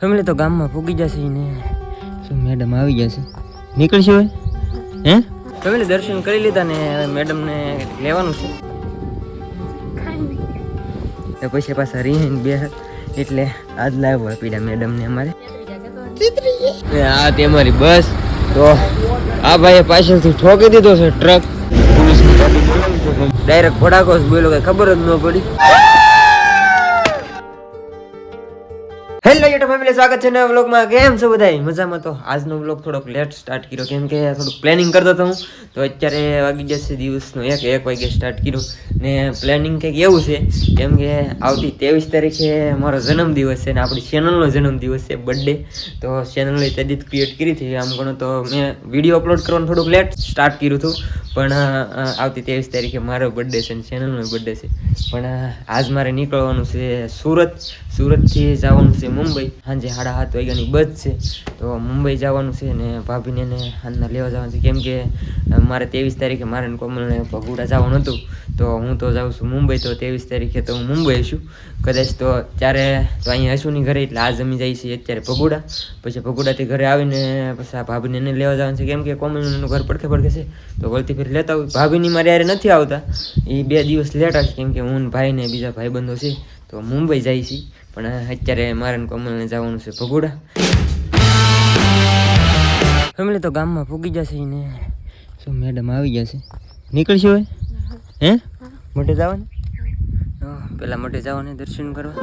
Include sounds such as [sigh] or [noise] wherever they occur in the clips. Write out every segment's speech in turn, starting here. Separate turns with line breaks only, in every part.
Family તો ગામમાં પૂગી જશે ને. શું મેડમ આવી જશે? નીકળશે હવે? હે? ફેમિલી દર્શન કરી લીધા ને હવે મેડમને લેવાનું છે. પછી પાછા રીહીન બે એટલે આજ લાવવા પીડા મેડમને અમારે. આ તે અમારી બસ. તો આ ભાઈએ પાછળથી ઠોકી દીધો છે ટ્રક. ડાયરેક્ટ ભડાકો બોલો કઈ ખબર જ ન પડી. હેલો ફેમિલી સ્વાગત છે નવા વ્લોગમાં કેમ છો બધા મજામાં તો. આજનો વ્લોગ થોડોક લેટ સ્ટાર્ટ કર્યો. કેમ કે થોડુંક પ્લાનિંગ કરતો હતો હું. તો અત્યારે વાગી જશે દિવસનો એક એક વાગે સ્ટાર્ટ કર્યો. ને પ્લાનિંગ કંઈક એવું છે. કેમ કે આવતી ત્રેવીસ તારીખે મારો જન્મદિવસ છે ને આપણી ચેનલનો જન્મદિવસ છે બર્થડે તો ચેનલની તેદી ક્રિએટ કરી હતી. આમ ગણો તો મેં વીડિયો અપલોડ કરવાનું થોડુંક લેટ સ્ટાર્ટ કર્યું હતું. પણ આવતી ત્રેવીસ તારીખે મારો બર્થડે છે ને ચેનલનો બર્થડે છે. પણ આજ મારે નીકળવાનું છે સુરત. સુરતથી જવાનું છે મુંબઈ. સાંજે સાડા સાત વાગ્યાની બસ છે. તો મુંબઈ જવાનું છે ને ભાભીને એને હાલના લેવા જવાનું છે. કેમ કે મારે ત્રેવીસ તારીખે મારે કોમલને ભગુડા જવાનું હતું. તો હું તો જાઉં છું મુંબઈ. તો ત્રેવીસ તારીખે તો હું મુંબઈ છું કદાચ તો ત્યારે તો અહીંયા નહીં ઘરે, એટલે આ જમી જાય છીએ અત્યારે ભગુડા પછી ભગુડાથી ઘરે આવીને પછી આ ભાભીને એને લેવા જવાનું છે. કેમ કે કોમલનું ઘર પડખે પડખે છે. તો વળતી ફેરી લેતા હોય ભાભીની મારે યારે નથી આવતા. એ બે દિવસ લેટ હશે કેમ કે હું ભાઈને બીજા ભાઈબંધો છે. તો મુંબઈ જાય છે. પણ અત્યારે મારે કોમલને જવાનું છે ભગુડા. ફેમિલી તો ગામમાં પૂગી જશે ને. શું મેડમ આવી જશે? નીકળશે હવે? હે? મોટે જવાનું? પેલા મોટે જવાને, દર્શન કરવા.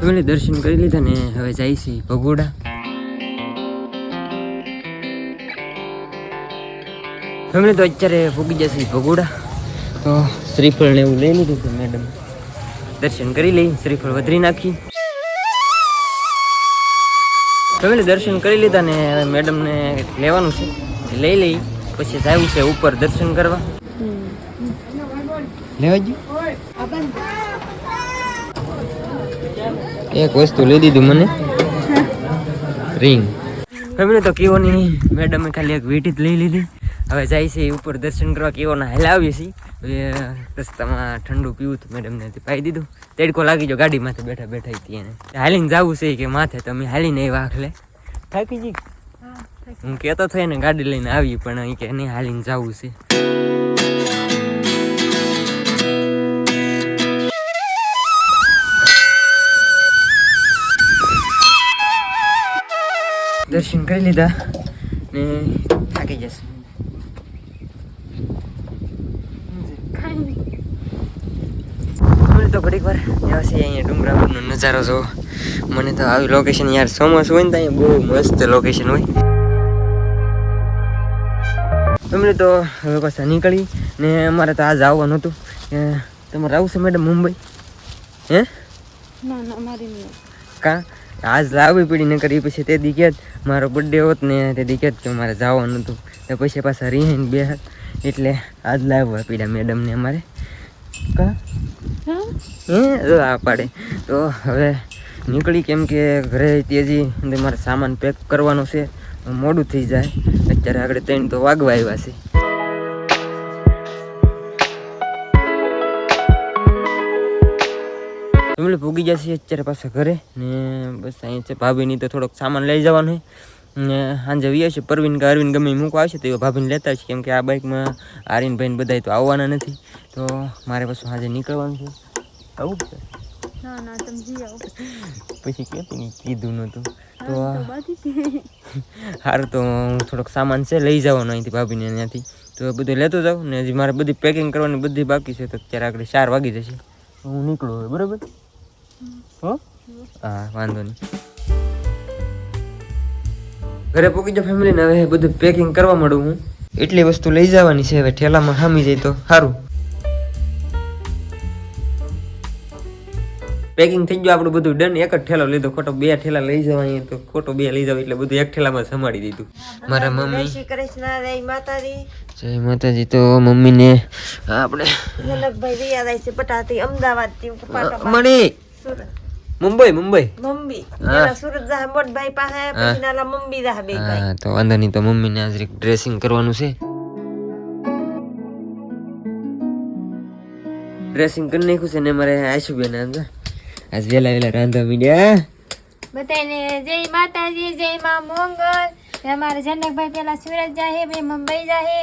ફેમિલી દર્શન કરી લીધા ને, હવે જાય છે ભગોડા. ફેમિલી તો અત્યારે પૂગી જશે ભગોડા. તો શ્રીફળ ને એવું લઈ લીધું છે મેડમ. દર્શન કરી લઈ શ્રીફળ વધરી નાખી. ફેમિલી દર્શન કરી લીધા ને મેડમને લેવાનું છે. લઈ લઈ પછી જવું છે ઉપર દર્શન કરવા. લેવા એક વસ્તુ લઈ દીધું મને. રિંગ ફેમિલી તો કેવોની મેડમે ખાલી એક વીટી જ લઈ લીધી. હવે જાય છે ઉપર દર્શન કરવા કેવોના હલાવીએ છીએ. હવે રસ્તામાં ઠંડુ પીવું હતું મેડમને પાઈ દીધું. તેડકો લાગી ગયો ગાડી માથે બેઠા બેઠા હતી એને હાલીને જવું છે કે માથે તમે હાલીને એ વાખલે થાકી જી હું કહેતો થઈ ને ગાડી લઈને આવી પણ એ કે નહીં હાલીને જવું છે. દર્શન કરી લીધા ને થાકી જશે મને તો ઘડીક વાર ત્યાં છે અહીંયા ડુંગરાપુરનો નજારો જો મને તો આવી લોકેશન યાર ચોમાસું હોય ને તો અહીંયા બહુ મસ્ત લોકેશન હોય. તમને તો હવે પાછા નીકળી ને અમારે તો આજ આવવાનું હતું. તમારે આવું છે મેડમ મુંબઈ? હે? કા? આજ લાવવી પડી ને કરી પછી તે દી મારો બર્થડે હોત ને તે દી કે મારે જવાનું હતું. તો પછી પાછા રીહીને બે એટલે આજ લાવવા પીડા મેડમને અમારે. કા? પાડે. તો હવે નીકળી કેમ કે ઘરે તેજી અને મારે સામાન પેક કરવાનો છે. મોડું થઈ જાય. અત્યારે આગળ ત્રણ તો વાગવા આવ્યા છે. ભૂગી પૂગી જશે અત્યારે પાછા ઘરે ને બસ અહીંયા છે. ભાભીની તો થોડોક સામાન લઈ જવાનું છે. ને સાંજે વી છે પરવીન કે અરવિંદ ગમે મૂકવા આવશે તો એ ભાભીને લેતા હશે કેમ કે આ બાઇકમાં આર્યનભાઈ બધા તો આવવાના નથી. તો મારે પાછું સાંજે નીકળવાનું છે. આવું છે? પછી નહીં કીધું નહોતું. તો સારું તો હું થોડોક સામાન છે લઈ જવાનો અહીંથી ભાભીને ત્યાંથી. તો બધું લેતો જાઉં ને હજી મારે બધી પેકિંગ કરવાની બધી બાકી છે તો અત્યારે આગળ ચાર વાગી જશે. હું નીકળું હવે બરાબર? હો? હા વાંધો નહીં. ઘરે પૂકી ફેમિલી ફેમિલીને હવે બધું પેકિંગ કરવા માંડું હું. એટલી વસ્તુ લઈ જવાની છે હવે ઠેલામાં હામી જાય તો. સારું પેકિંગ થઈ ગયું આપણું બધું ડન એક જ ઠેલો લીધો ખોટો બે ઠેલા લઈ જવા તો. ખોટો બે લઈ જાવ એટલે બધું એક ઠેલામાં સંભાળી દીધું. મારા મમ્મી.
શ્રી કૃષ્ણ જય માતાજી.
જય માતાજી તો મમ્મીને આપણે
જનકભાઈ છે પટાતી
અમદાવાદથી
સુરત.
મુંબઈ મુંબઈ.
મમ્મી પેલા સુરત જા મોટભાઈ પાસે પછી નાલા મમ્મી જા બે ભાઈ.
હા તો વાંધો નહીં તો મમ્મીને આજ ડ્રેસિંગ કરવાનું છે. ડ્રેસિંગ કરી નાખ્યું છે ને મારે આશુબેન આજ આજ વેલા વેલા રાંધવા મીડ્યા
બધાને જય માતાજી જય મા મોંગલ. અમારે જનકભાઈ પેલા સુરત જાહે બે મુંબઈ જાહે.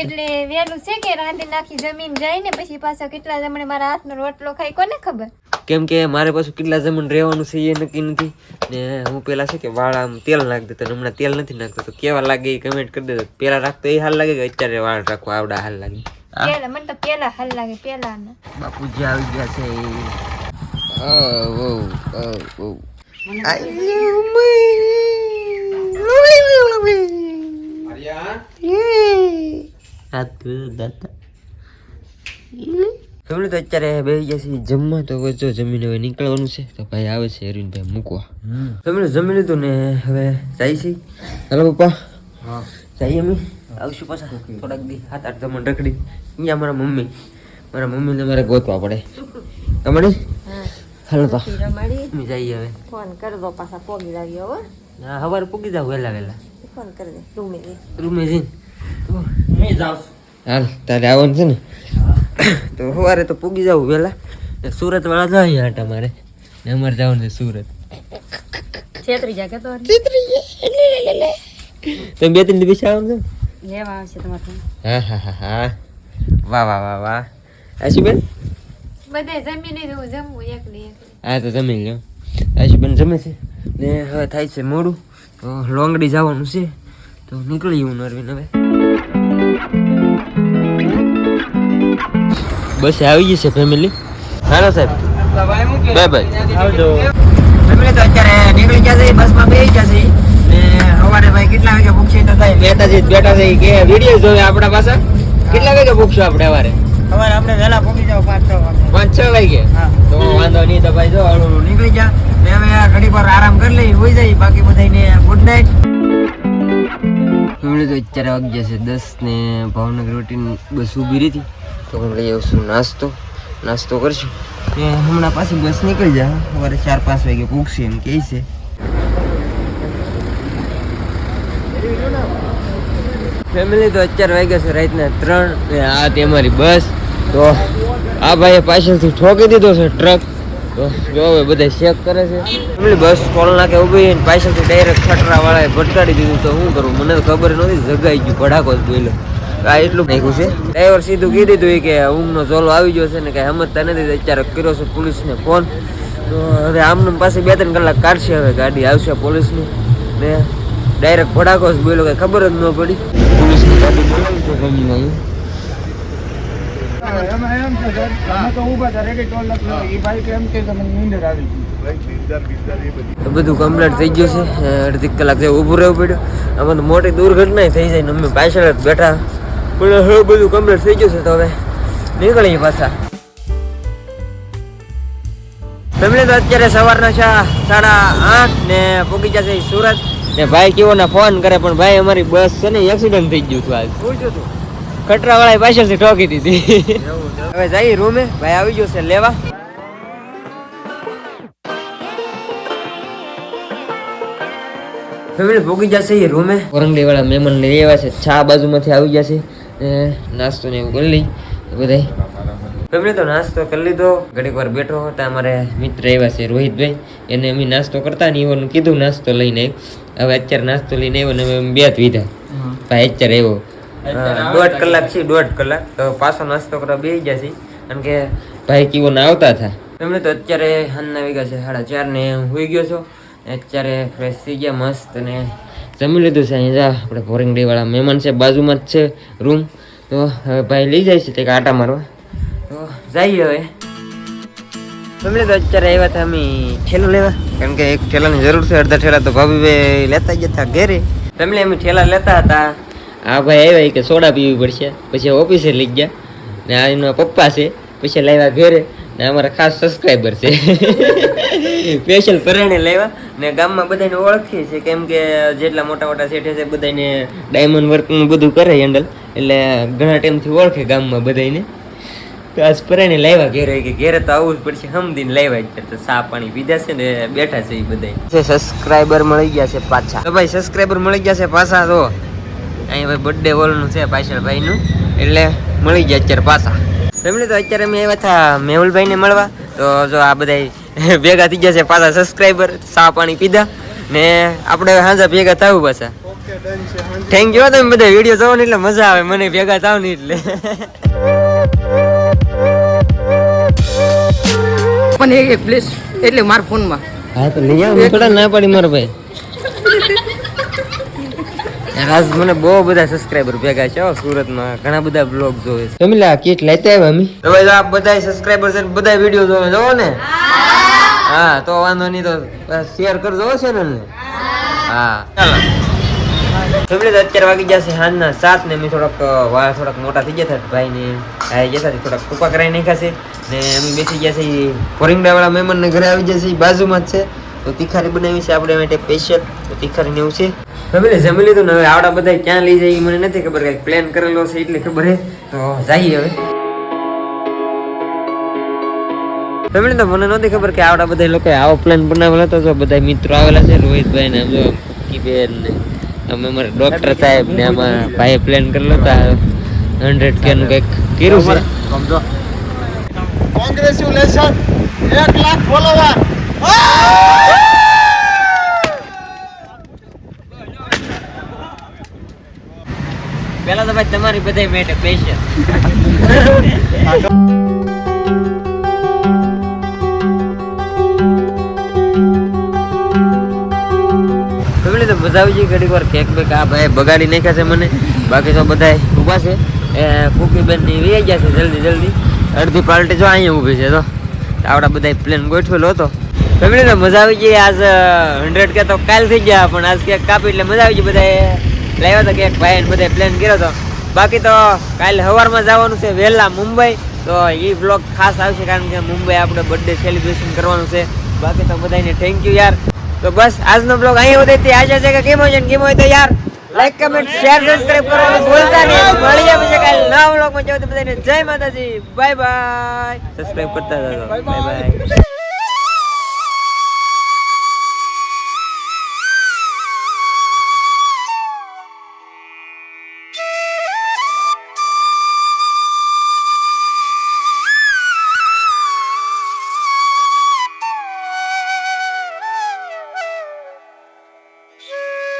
એટલે વેલું છે કે રાંધી નાખી જમીન જાય ને પછી પાછા કેટલા જમણે મારા હાથનો રોટલો ખાઈ કોને ખબર?
કેમ કે મારે પાછું કેટલા જમણ રહેવાનું છે એ નક્કી નથી. ને હું પેલા છે કે વાળ આમ તેલ નાખ દેતો ને હમણાં તેલ નથી નાખતો. તો કેવા લાગે એ કમેન્ટ કરી દેજો. પેલા રાખતો એ હાલ લાગે કે અત્યારે વાળ રાખવા આવડા હાલ લાગે? હા?
પેલા મને તો પેલા હાલ લાગે પેલા ના
બાપુજી આવી ગયા છે ઓ ઓ ઓ તમને તો અત્યારે બે ગયા છે જમવા તો વચ્ચે જો જમીને હવે નીકળવાનું છે તો ભાઈ આવે છે અરવિંદભાઈ મૂકવા. તમને જમી લીધું ને હવે જાય છે. હાલો પપ્પા. જઈએ અમે. આવશું પાછા. થોડાક દી હાથ આઠ જમણ રખડી. અહીંયા મારા મમ્મી. મારા મમ્મીને મારે ગોતવા પડે. તમારે હાલો તો
રમાડી.
અમે જઈએ હવે.
ફોન કરી દો પાછા પોગી લાવ્યો હવે
હા. સવારે પૂગી જાવ વહેલા વહેલા.
ફોન કરી દે રૂમે જઈ.
રૂમે જઈને. હાલ તારે આવવાનું છે ને? તો સવારે તો પૂગી જવું વહેલા ને સુરત વાળા જાય હતા મારે. ને અમારે જવાનું છે સુરત.
છેતરી જા કે તો.
તમે બે ત્રણ દિવસ આવો છો ને?
લેવા આવશે તમારે.
હા હા હા હા. વાહ વાહ વાહ વાહ. આશુબેન?
બધે જમી લીધું જમવું એકલી
હા તો જમી લ્યો. આશુબેન જમે છે. ને હવે થાય છે મોડું. તો લોંગડી જવાનું છે. તો નીકળી હું નરવીન હવે. બસ આવી ગઈ છે ફેમિલી હેલો સાહેબ. Bye bye. ફેમિલી તો અત્યારે નીકળી ગયા છે બસમાં બેસી ગયા છે. ને સવારે ભાઈ કેટલા વાગે પૂછશે તો થાય. બેઠા છે બેઠા છે. કે વીડિયો જોવે આપણા પાસે કેટલા વાગે પૂછશું આપણે સવારે?
સવારે આપણે વહેલા પહોંચી જાવ પાંચ છ વાગે.
પાંચ છ વાગે?
હા.
તો વાંધો નહીં તો ભાઈ જો હળવું હળવું નીકળી જા. હવે આ ઘડી પર આરામ કરી લઈ હોઈ જાય. બાકી બધાને ગુડ નાઇટ તો અત્યારે વાગ્યા છે દસ ને ભાવનગર રૂટીન બસ ઊભી રહી હતી. તો હું લઈ નાસ્તો નાસ્તો કરશું એ હમણાં પાછી બસ નીકળી જાય સવારે ચાર પાંચ વાગે પૂગશે એમ કહે છે. ફેમિલી તો અત્યારે વાગ્યા છે રાતના ત્રણ, ને આ તે અમારી બસ. તો આ ભાઈએ પાછળથી ઠોકી દીધો છે ટ્રક. તો જો હવે બધા ચેક કરે છે. ફેમિલી બસ ટોલ નાકે ઊભી ને પાછળથી ડાયરેક્ટ ખટરા વાળાએ ભટકાડી દીધું તો શું કરું? મને ખબર નહોતી જગાઈ ગયું ભડાકો જ બોલ્યો. આ એટલું નાખ્યું છે. ડ્રાઈવર સીધું કીધું હતું કે ઊંઘનો ઝોલો આવી ગયો છે ને કઈ સમજતા નથી અત્યારે કર્યો છે પોલીસને ફોન. તો હવે આમને પાસે બે ત્રણ કલાક કાઢશે હવે ગાડી આવશે પોલીસની. ને ડાયરેક્ટ ભડાકો જ બોલ્યો કઈ ખબર જ ન પડી. પોલીસની ગાડી બોલાવી ગમી નહીં
તો ઊભા હતા રેડી ટોલ લખી એ ભાઈ તો એમ કે તમને નીંદર આવી ગઈ.
તો બધું કમ્પ્લીટ થઈ ગયું છે. અડધી કલાક જેવું ઊભું રહેવું પડ્યું. આમાં મોટી દુર્ઘટના થઈ જાય ને અમે પાછળ જ બેઠા. પણ હવે બધું કમ્પ્લીટ થઈ ગયું છે તો હવે નીકળીએ પાછા. ફેમિલી તો અત્યારે સવારના છે સાડા આઠ ને પહોંચી જશે સુરત. ને ભાઈ કેવો ના ફોન કરે પણ ભાઈ અમારી બસ છે ને એક્સિડન્ટ થઈ ગયું હતું આજ. કટરા વાળા પાછળથી ઠોકી દીધી. હવે જઈએ રૂમે. ભાઈ આવી ગયો છે લેવા. ફેમિલી ભોગી જશે એ રૂમે. ઓરંગડી વાળા મહેમાન લઈ આવ્યા છે ચા બાજુમાંથી આવી ગયા ને નાસ્તો ને એવું કરી લઈ બધા ફેમિલી તો નાસ્તો કરી લીધો. ઘડીક વાર બેઠો હતા અમારે મિત્ર એવા છે રોહિતભાઈ. એને અમે નાસ્તો કરતા ને એવાનું કીધું નાસ્તો લઈને આવ્યો હવે અત્યારે નાસ્તો લઈને આવ્યો ને અમે બે જ વીધા. ભાઈ અત્યારે આવ્યો દોઢ કલાક છે. દોઢ કલાક. તો પાછો નાસ્તો કરવા બે ગયા છે કારણ કે ભાઈ કીવો ના આવતા હતા. એમણે તો અત્યારે હાલના વાગ્યા છે સાડા ચાર ને હું ગયો છો. અત્યારે ફ્રેશ થઈ ગયા મસ્ત અને જમી લીધું છે અહીંયા જા, આપણે ફોરિંગ ડેવાળા મહેમાન છે, બાજુમાં જ છે રૂમ તો હવે ભાઈ લઈ જાય છે તે આટા મારવા. તો જઈએ હવે. તમે તો અત્યારે આવ્યા હતા અમે ઠેલો લેવા. કારણ કે એક ઠેલાની જરૂર છે, અડધા ઠેલા તો ભાભીભાઈ લેતા ગયા હતા ઘેરે. તમે અમે ઠેલા લેતા હતા. આ ભાઈ આવ્યા કે સોડા પીવી પડશે. પછી ઓફિસે લઈ ગયા. ને આ એના પપ્પા છે, પછી લાવ્યા ઘરે. ને અમારા ખાસ સબસ્ક્રાઈબર છે. સ્પેશિયલ પરાણે લાવ્યા ને ગામમાં બધાને ઓળખીએ છીએ, કેમ કે જેટલા મોટા મોટા શેઠે છે બધાને ડાયમંડ વર્કનું બધું કરે હેન્ડલ એટલે ઘણા ટાઈમથી ઓળખે ગામમાં બધાને આજ પરાણે લાવ્યા ઘેરે, કે ઘેરે તો આવવું જ પડશે સમજીને લાવ્યા અત્યારે તો સા પાણી પીધા છે ને બેઠા છે એ બધા સબસ્ક્રાઈબર મળી ગયા છે પાછા. તો ભાઈ સબસ્ક્રાઈબર મળી ગયા છે પાછા તો અહીં ભાઈ બર્થડે હોલનું છે પાછળ ભાઈનું. એટલે મળી ગયા અત્યારે પાછા. ફેમિલી તો અત્યારે અમે આવ્યા હતા મેહુલભાઈને મળવા. તો જો આ બધા [laughs] ભેગા થઈ ગયા છે પાછા સબસ્ક્રાઈબર સા પાણી પીધા. ને આપણે હવે સાંજે ભેગા થવું પાછા. થેન્ક યુ તમે બધા વીડિયો જોવો ને એટલે મજા આવે. મને ભેગા થાવ ને એટલે. [laughs]
પણ એક પ્લીઝ પ્લેસ એટલે મારા ફોનમાં.
હા તો લઈ આવો ના પાડી મારો ભાઈ. [laughs] આજ મને બહુ બધા સબસ્ક્રાઇબર ભેગા છે સુરતમાં. ઘણા બધા બ્લોગ જોવે છે. તમે આ કીટ લેતા આવ્યા અમે? તો ભાઈ આ બધા સબસ્ક્રાઇબર છે બધા વીડિયો જોવે જોવો ને? હા. તો વાંધો નહીં તો શેર કરજો છે ને. હા. ચાલો. ફેમિલી તો અત્યારે વાગી જશે સાંજના સાત ને અમે થોડાક વાળ થોડાક મોટા થઈ ગયા હતા ભાઈ ને આ ગયા હતા થોડાક ટૂંકા કરાવી નાખ્યા છે. ને અમે બેસી ગયા છે ફોરિંગડા વાળા મહેમાન ઘરે આવી જશે બાજુમાં જ છે. તો તિખારી બનાવી છે આપણે માટે સ્પેશિયલ તો તિખારી ને એવું છે. ફેમિલી જમી લીધું ને હવે આવડા બધા ક્યાં લઈ જાય મને નથી ખબર કઈ પ્લાન કરેલો છે એટલે ખબર છે તો જઈએ હવે. ફેમિલી તો મને નહોતી ખબર કે આવડા બધા લોકો આવો પ્લાન બનાવેલો હતો. તો બધા મિત્રો આવેલા છે રોહિતભાઈ ને આમ જો બેન ને અમે અમારા ડોક્ટર સાહેબ ને આમાં ભાઈ પ્લાન કરેલો હતા હંડ્રેડ કે નું કંઈક કર્યું છે.
સમજો કોંગ્રેચ્યુલેશન એક લાખ ફોલોવર
પેલા તો ભાઈ તમારી બધા મેટે સ્પેશિયલ ફેમિલી, તો મજા આવી ગઈ ઘડીક વાર. કેક બેક આ બગાડી નાખ્યા છે મને. બાકી તો બધા ઊભા છે. એ કુકી બેનની વી ગયા છે જલ્દી જલ્દી. અડધી પાર્ટી જો અહીંયા ઊભી છે, તો. આવડા બધા પ્લેન ગોઠવેલો હતો. ફેમિલી તો મજા આવી ગઈ. આજ હંડ્રેડ કે તો કાલ થઈ ગયા, પણ આજ કેક કાપી એટલે મજા આવી ગઈ બધા લાવ્યા હતા કેક ભાઈ ને બધા પ્લાન કર્યો હતો. બાકી તો કાલ સવારમાં જવાનું છે વહેલા મુંબઈ. તો એ બ્લોગ ખાસ આવશે કારણ કે મુંબઈ આપણે બર્થડે સેલિબ્રેશન કરવાનું છે. બાકી તો બધાને થેન્ક યુ યાર. તો બસ, આજનો બ્લોગ અહીં સુધી તે આશા છે કે કેમ હોય છે કેમ હોય તો યાર લાઈક કમેન્ટ શેર સબસ્ક્રાઇબ કરવાનું ભૂલતા નહીં. મળી જાય પછી કાલે નવા બ્લોગમાં જાવ બધાને જય માતાજી. બાય બાય સબસ્ક્રાઇબ કરતા જાજો બાય બાય